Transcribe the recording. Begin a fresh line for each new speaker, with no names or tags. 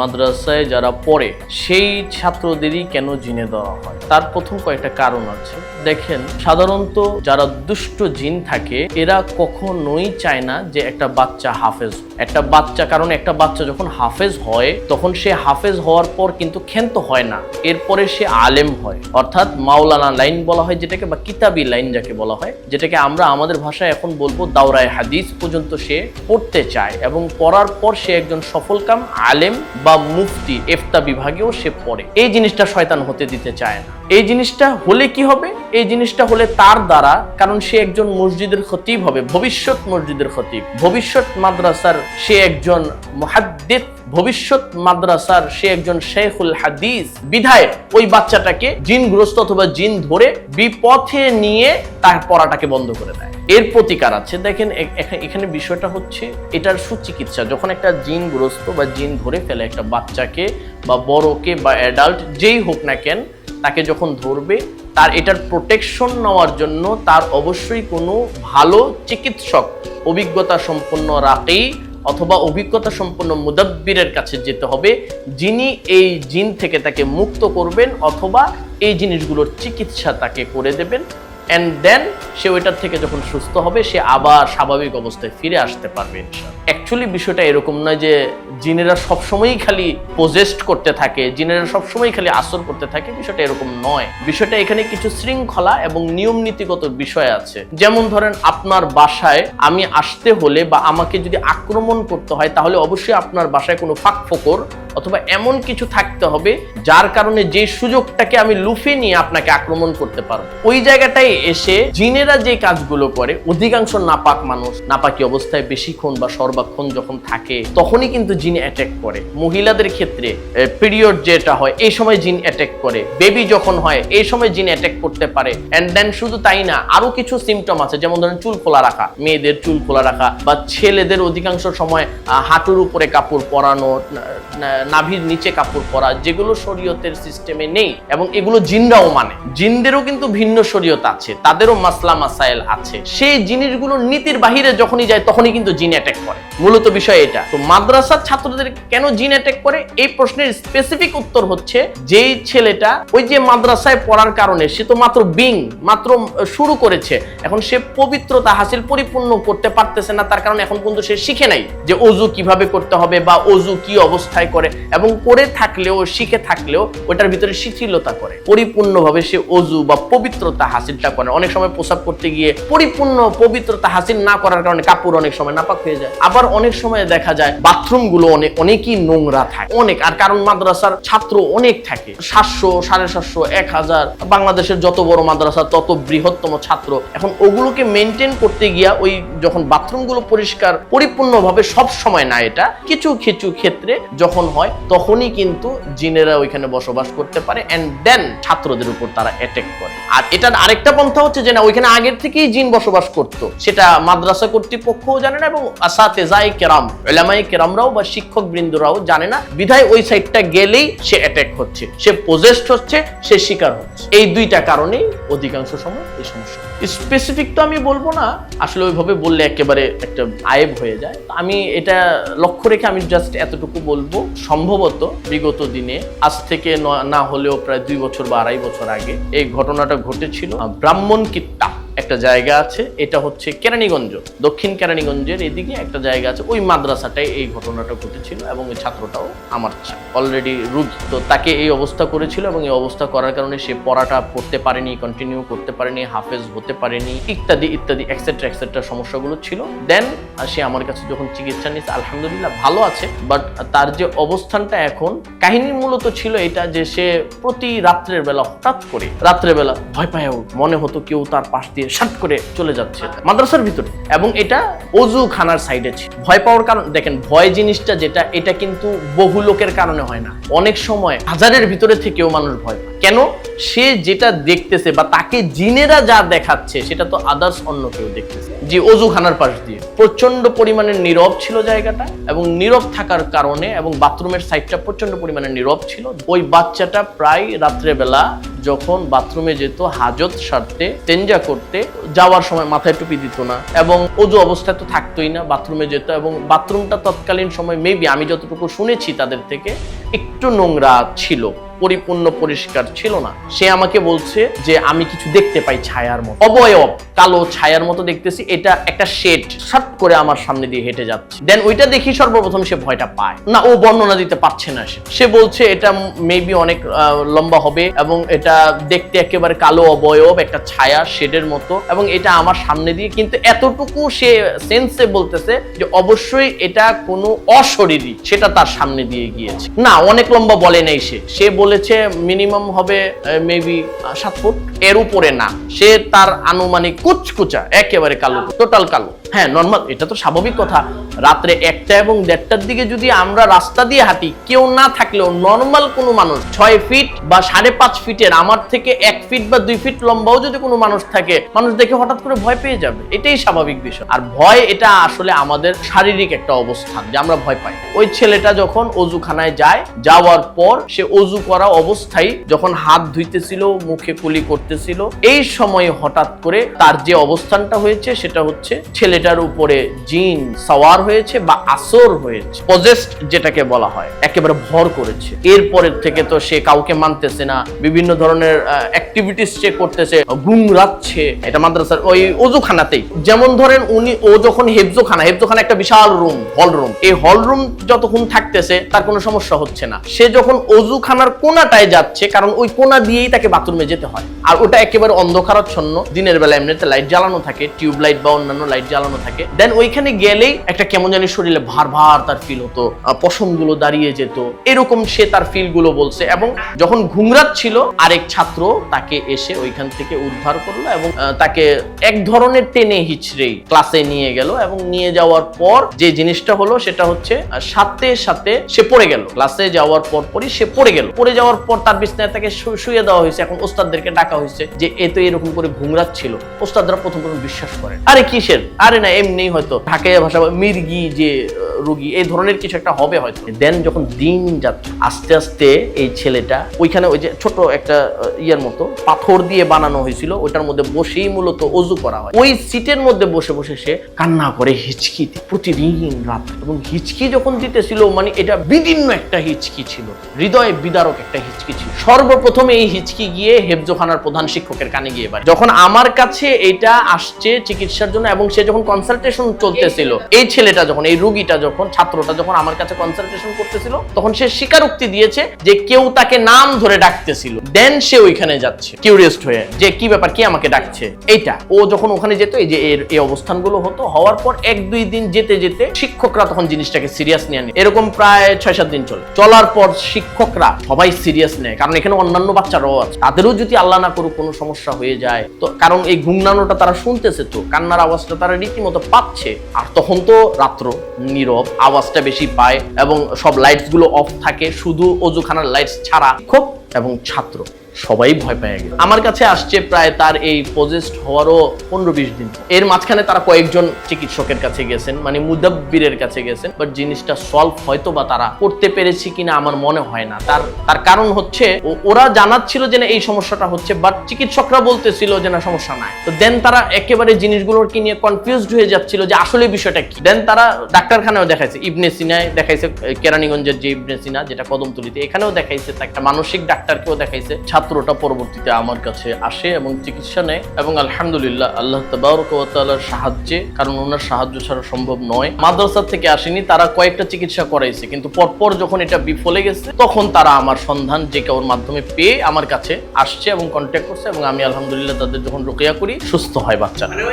মাদ্রাসায় যারা পড়ে সেই ছাত্রদেরই কেন জিনে দেওয়া হয়? তার প্রথম কয়েকটা কারণ আছে। দেখেন, সাধারণত যারা দুষ্ট জিন থাকে, এরা কখনোই চায় না যে একটা বাচ্চা হাফেজ একটা বাচ্চা, কারণ একটা বাচ্চা যখন হাফেজ হয়, তখন সে হাফেজ হওয়ার পর কিন্তু ক্ষান্ত হয় না। এরপরে সে আলেম হয়। অর্থাৎ মাওলানা লাইন বলা হয় যেটাকে, বা কিতাবি লাইন যাকে বলা হয়, যেটাকে আমরা আমাদের ভাষায় এখন বলব দাওরায় হাদিস পর্যন্ত সে পড়তে চায় এবং পড়ার পর সে একজন সফলকাম আলেম বা মুফতি, এফতা বিভাগেও সে পড়ে। এই জিনিসটা শয়তান হতে দিতে চায় না। এই জিনিসটা হলে কি হবে? এই জিনিসটা হলে তার দ্বারা, কারণ সে একজন মসজিদের খতিব হবে, ভবিষ্যৎ মসজিদের খতিব। ভবিষ্যৎ মাদ্রাসার সে একজন মুহাদ্দিস, ভবিষ্যৎ মাদ্রাসার সে একজন শেখুল হাদিস বিধায় ওই বাচ্চাটাকে জিনগ্রস্ত অথবা জিন ধরে বিপথে নিয়ে তার পড়াটাকে বন্ধ করে দেয়। এর প্রতিকার আছে। দেখেন এখানে বিষয়টা হচ্ছে, এটার সুচিকিৎসা। যখন একটা জিনগ্রস্ত বা জিন ধরে ফেলে একটা বাচ্চাকে বা বড়কে বা অ্যাডাল্ট যেই হোক না কেন তাকে যখন ধরবে, তার এটার প্রোটেকশন নেওয়ার জন্য তার অবশ্যই কোনো ভালো চিকিৎসক অভিজ্ঞতা সম্পন্ন রাকেই অথবা অভিজ্ঞতা সম্পন্ন মুদাব্বিরের কাছে যেতে হবে, যিনি এই জিন থেকে তাকে মুক্ত করবেন অথবা এই জিনিসগুলোর চিকিৎসা তাকে করে দেবেন। অ্যান্ড দেন সে ওইটার থেকে যখন সুস্থ হবে, সে আবার স্বাভাবিক অবস্থায় ফিরে আসতে পারবে অ্যাকচুয়ালি বিষয়টা এরকম নয় যে জিনেরা সবসময়ই খালি পোজেস্ট করতে থাকে, জিনেরা সবসময়ই খালি আসর করতে থাকে, বিষয়টা এরকম নয়। বিষয়টা এখানে কিছু শৃঙ্খলা এবং নিয়ম নীতিগত বিষয় আছে। যেমন ধরেন, আপনার বাসায় আমি আসতে হলে বা আমাকে যদি আক্রমণ করতে হয়, তাহলে অবশ্যই আপনার বাসায় কোনো ফাঁক ফোকর অথবা এমন কিছু থাকতে হবে যার কারণে যে সুযোগটাকে আমি লুফে নিয়ে আপনাকে আক্রমণ করতে পারব। ওই জায়গাটায় এসে জিনেরা যে কাজগুলো করে, অধিকাংশ নাপাক মানুষ নাপাকি অবস্থায় বেশিক্ষণ বা সর্বাক্ষণ যখন থাকে, তখনই কিন্তু জিন অ্যাটাক করে। মহিলাদের ক্ষেত্রে পিরিয়ড যেটা হয়, এই সময় জিন অ্যাটাক করে। বেবি যখন হয়, এই সময় জিন অ্যাটাক করতে পারে। অ্যান্ড দেন শুধু তাই না, আরও কিছু সিমটম আছে, যেমন ধরেন চুল খোলা রাখা, মেয়েদের চুল খোলা রাখা, বা ছেলেদের অধিকাংশ সময় হাঁটুর উপরে কাপড় পরানো নাভির নিচে কাপড় পরা, যেগুলো শরীয়তের সিস্টেমে নেই, এবং এগুলো জিনরাও মানে। জিনদেরও কিন্তু ভিন্ন শরীয়ত আছে, তাদেরও মাসলা মাসাইল আছে। সেই জিনিসগুলো নীতির বাহিরে যখনই যায়, তখনই কিন্তু জিন অ্যাটাক করে। মূলত বিষয় এটা। তো মাদ্রাসার ছাত্রদের কেন জিন অ্যাটাক করে? এই প্রশ্নের স্পেসিফিক উত্তর হচ্ছে, যেই ছেলেটা ওই যে মাদ্রাসায় পড়ার কারণে, সে তো মাত্র বিং, মাত্র শুরু করেছে। এখন সে পবিত্রতা হাসিল পরিপূর্ণ করতে পারতেছে না, তার কারণে এখন পর্যন্ত সে শিখে নাই যে অজু কীভাবে করতে হবে বা অজু কি অবস্থায় করে। এবং করে থাকলেও, শিখে থাকলেও ওটার ভিতরে শিথিলতা করে। পরিপূর্ণভাবে সে অজু বা পবিত্রতা হাসিলটা করে। অনেক সময় প্রসাব করতে গিয়ে পরিপূর্ণ পবিত্রতা হাসিল না করার কারণে কাপড় অনেক সময় নাপাক হয়ে যায়। আবার অনেক সময় দেখা যায় বাথরুমগুলো অনেক অনেকই নোংরা থাকে। অনেক। আর কারণ মাদ্রাসার ছাত্র অনেক থাকে। সাতশো, সাড়ে সাতশো, এক হাজার। বাংলাদেশের যত বড় মাদ্রাসা, তত বৃহত্তম ছাত্র। এখন ওগুলোকে মেনটেন করতে গিয়া ওই যখন বাথরুমগুলো পরিষ্কার, পরিপূর্ণভাবে সব সময় না এটা, কিছু কিছু ক্ষেত্রে যখন হয়, তখনই কিন্তু জিনেরা ওইখানে বসবাস করতে পারে অ্যান্ড দেন ছাত্রদের উপর তারা অ্যাটেক করে। আর এটার আরেকটা পন্থা হচ্ছে যে না, ওইখানে আগের থেকেই জিন বসবাস করতো। সেটা মাদ্রাসা কর্তৃপক্ষও জানে না এবং আসাতেজাই কেরাম এলামাই কেরামরাও বা শিক্ষক বৃন্দরাও জানে না। বিধায় ওই সাইডটা গেলেই সে অ্যাটাক হচ্ছে, সে পজেস্ট হচ্ছে, সে শিকার হচ্ছে। এই দুইটা কারণেই অধিকাংশ সময় এই সমস্যা স্পেসিফিক তো আমি বলব না। আসলে ওইভাবে বললে একেবারে একটা আয়েব হয়ে যায়। আমি এটা লক্ষ্য রেখে আমি জাস্ট এতটুকু বলব। সম্ভবত বিগত দিনে, আজ থেকে ন- হলেও প্রায় দুই বছর বা আড়াই বছর আগে এই ঘটনাটা ঘটেছিল ব্রাহ্মণ কিত্তা। একটা জায়গা আছে, এটা হচ্ছে কেরানীগঞ্জ দক্ষিণ কেরানীগঞ্জের এদিকে একটা জায়গা আছে, ওই মাদ্রাসাটায় এই ঘটনাটা ঘটেছিল এবং ওই ছাত্রটাও আমার অলরেডি রুগী, তো তাকে এই অবস্থা করেছিল এবং এই অবস্থা করার কারণে সে পড়াটা পড়তে পারেনি কন্টিনিউ করতে পারেনি, হাফেজ হতে পারেনি, ইত্যাদি ইত্যাদি এক্সেট্রা এক্সেট্রা সমস্যাগুলো ছিল দেন সে আমার কাছে যখন চিকিৎসা নিচ্ছে আলহামদুলিল্লাহ ভালো আছে বাট তার যে অবস্থানটা এখন, কাহিনী মূলত ছিল এটা যে সে প্রতি রাত্রের বেলা হঠাৎ করে, রাত্রের বেলা ভয় পায়। মনে হতো কেউ তার পাশ দিয়ে শাট করে চলে যাচ্ছে মাদ্রাসার ভিতরে। এবং এটা অজু খানার সাইডে ছিল। ভয় পাওয়ার কারণ, দেখেন, ভয় জিনিসটা যেটা, এটা কিন্তু বহু লোকের কারণে হয় না। অনেক সময় হাজারের ভিতরে থেকেও মানুষ ভয় পায়। কেন? সে যেটা দেখতেছে বা তাকে জিনেরা যা দেখাচ্ছে, সেটা তো আদার্স অন্য কেউ দেখতেছে। যে অজুখানার পাশ দিয়ে। প্রচণ্ড পরিমাণে নীরব ছিল জায়গাটা এবং নীরব থাকার কারণে এবং বাথরুমের সাইডটা প্রচণ্ড পরিমাণে নীরব ছিল। ওই বাচ্চাটা প্রায় রাত্রেবেলা যখন বাথরুমে যেত, হাজত সারতে তেঞ্জা করতে, যাওয়ার সময় মাথায় টুপি দিত না এবং অজু অবস্থায় তো থাকতোই না, বাথরুমে যেত এবং বাথরুমটা তৎকালীন সময় মেবি আমি যতটুকু শুনেছি তাদের থেকে, একটু নোংরা ছিল। পরিপূর্ণ পরিষ্কার ছিল না। সে আমাকে বলছে যে, আমি কিছু দেখতে পাই ছায়ার মতো। অবয়ব, কালো ছায়ার মতো দেখতেছি। এটা একটা শেড। সাট করে আমার সামনে দিয়ে হেঁটে যাচ্ছে। দেন ওইটা দেখি সর্বপ্রথম সে ভয়টা পায়। না, ও বর্ণনা দিতে পারছে না সে। সে বলছে, এটা মেবি অনেক লম্বা হবে এবং এটা দেখতে একেবারে কালো অবয়ব, একটা ছায়া শেডের মতো এবং এটা আমার সামনে দিয়ে। কিন্তু এতটুকু সে সেন্সে বলতেছে যে, অবশ্যই এটা কোনো অশরীরী, সেটা তার সামনে দিয়ে গিয়েছে। না, অনেক লম্বা বলে নাই সে। সে বলেছে মিনিমাম হবে মেবি সাত ফুট। এর উপরে না। সে তার আনুমানিক কুচকুচা, একেবারে কালো। টোটাল কালো। হ্যাঁ নর্মাল এটা তো স্বাভাবিক কথা। রাত্রে একটা এবং দেড়টার দিকে যদি আমরা রাস্তা দিয়ে হাঁটি, কেউ না থাকলেও নর্মাল কোনো মানুষ, ছয় ফিট বা সাড়ে পাঁচ ফিটের আমার থেকে এক ফিট বা দুই ফিট লম্বাও যদি কোনো মানুষ থাকে, মানুষ দেখে হঠাৎ করে ভয় পেয়ে যাবে। এটাই স্বাভাবিক বিষয়। আর ভয়, এটা আসলে আমাদের শারীরিক একটা অবস্থান যে আমরা ভয় পাই। ওই ছেলেটা যখন অজুখানায় যায়, যাওয়ার পর সে অজু করা অবস্থায়, যখন হাত ধুইতেছিল, মুখে কুলি করতেছিল, এই সময় হঠাৎ করে তার যে অবস্থানটা হয়েছে, সেটা হচ্ছে ছেলেটার উপরে জিন সওয়ার হয়েছে বা আসর হয়েছে পজেস্ট যেটাকে বলা হয়, একেবারে ভর করেছে। এরপরের থেকে তো সে কাউকে মানতেছে না, বিভিন্ন ধরনের অ্যাক্টিভিটিস সে করতেছে ঘুম রাচ্ছে এটা মাদ্রাসার ওই অজুখানাতেই যেমন ধরেন উনি, ও যখন হেফজোখানা হেফজোখানা একটা বিশাল রুম হল রুম এই হল রুম যতক্ষণ থাকতেছে, তার কোনো সমস্যা হচ্ছে না। সে যখন অজুখানার কোনাটায় যাচ্ছে, কারণ ওই কোনা দিয়েই তাকে বাথরুমে যেতে হয়। আর ওটা একেবারে অন্ধকারাচ্ছন্ন, দিনের বেলা এমনিতে লাইট জ্বালানো থাকে টিউব লাইট বা অন্যান্য লাইট জ্বালানো থাকে। দেন ওইখানে গেলেই একটা কেমন জানি শরীরে ভার ভার তার ফিল হতো পশমগুলো দাঁড়িয়ে যেত। এরকম সে তার ফিলগুলো বলছে এবং যখন ঘুমরাচ্ছিল, আরেক ছাত্র তাকে এসে ওইখান থেকে উদ্ধার করল এবং তাকে এক ধরনের টেনে হিচড়েই ক্লাসে নিয়ে গেল এবং নিয়ে যাওয়ার পর যে জিনিসটা হলো সেটা হচ্ছে সাথে সাথে সে পড়ে গেল। ক্লাসে যাওয়ার পর পরই সে পড়ে গেল। পড়ে যাওয়ার পর তার বিছনায় তাকে শুয়ে দেওয়া হয়েছে। এখন ওস্তাদদেরকে ডাকা হয়েছে যে এ তো এরকম করে ঘুমরাচ্ছিল ওস্তাদরা প্রথম প্রথম বিশ্বাস করে আরে কিসের? আরে না এমনি হয়তো ঢাকায় ভাষা মির্গি যে রোগী এই ধরনের কিছু একটা হবে হয়তো। দেন যখন দিন যাচ্ছে আস্তে আস্তে এই ছেলেটা ওইখানে ওই যে ছোট একটা ইয়ের মতো পাথর দিয়ে বানানো হয়েছিল ওইটার মধ্যে বসেই মূলত অজু করা হয়। ওই সিটের মধ্যে বসে বসে সে কান্না করে হিচকি প্রতিদিন রাত। এবং হিচকি যখন দিতেছিল মানে এটা বিভিন্ন একটা হিচকি ছিল হৃদয় বিদারক একটা হিচকি ছিল। সর্বপ্রথম এই হিচকি গিয়ে হেফজোখানার প্রধান শিক্ষকের কানে গিয়ে বাড়ি। যখন আমার কাছে এটা আসছে চিকিৎসার জন্য এবং সে যখন কনসালটেশন চলতেছিল এই ছেলেটা যখন এই রুগীটা যখন ছাত্রটা যখন আমার কাছে কনসালটেশন করতেছিল, তখন সে স্বীকারোক্তি দিয়েছে যে কেউ তাকে নাম ধরে ডাকতেছিল। দেন সে ওইখানে যাচ্ছে কিউরিয়াসড হয়ে, যে কি ব্যাপার, কি আমাকে ডাকছে? এইটা। ও যখন ওখানে যেত, এই যে এর, এই অবস্থানগুলো হতো, হওয়ার পর এক দুই দিন যেতে যেতে শিক্ষকরা তখন জিনিসটাকে সিরিয়াস নিয়ে নেয় এরকম প্রায় ছয় সাত দিন চলে। চলার পর শিক্ষকরা সবাই সিরিয়াস নেয়, কারণ এখানে অন্যান্য বাচ্চারাও আছে। তাদেরও যদি আল্লাহ না করুক, কোনো সমস্যা হয়ে যায়, তো কারণ এই ঘুমনানোটা তারা শুনতেছে তো, কান্নার আওয়াজটা তারা রীতিমতো পাচ্ছে। আর তখন তো রাত্র, নীরব আওয়াজটা বেশি পায় এবং সব লাইটসগুলো অফ থাকে। শুধু অজুখানার লাইটস ছাড়া খুব এবং ছাত্র। সবাই ভয় পেয়ে গেল আমার কাছে আসছে প্রায় তার এই পজেস্ট হওয়ারও পনেরো বিশ দিন এর মাঝখানে তারা কয়েকজন চিকিৎসকের কাছে গেছেন মানে মুদাব্বিরের কাছে গেছেন বাট জিনিসটা সলভ হয়তো বা তারা করতে পেরেছি কিনা আমার মনে হয় না। তার তার কারণ হচ্ছে ওরা জানাচ্ছিল যে না, এই সমস্যাটা হচ্ছে বাট চিকিৎসকরা বলতেছিল যে না, সমস্যা নাই। তো দেন তারা একেবারে জিনিসগুলোকে নিয়ে কনফিউজড হয়ে যাচ্ছিল যে আসলে বিষয়টা কি। দেন তারা ডাক্তারখানাও দেখাইছে, ইবনে সিনায় দেখাইছে, কেরানীগঞ্জের যে ইবনে সিনা, যেটা কদমতলিতে, এখানেও দেখাইছে একটা মানসিক ডাক্তারকেও দেখাইছে ছাত্রটা পরবর্তীতে আমার কাছে আসে এবং চিকিৎসা নেয় এবং আলহামদুলিল্লাহ আল্লাহ তাবারক সাহায্যে, কারণ ওনার সাহায্য ছাড়া সম্ভব নয়। মাদ্রাসা থেকে আসেনি, তারা কয়েকটা চিকিৎসা করাইছে, কিন্তু পরপর যখন এটা বিফলে গেছে, তখন তারা আমার সন্ধান যে কাউর মাধ্যমে পেয়ে আমার কাছে আসছে এবং কন্ট্যাক্ট করছে এবং আমি আলহামদুলিল্লাহ তাদের যখন রোকেয়া করি, সুস্থ হয় বাচ্চারা।
মানে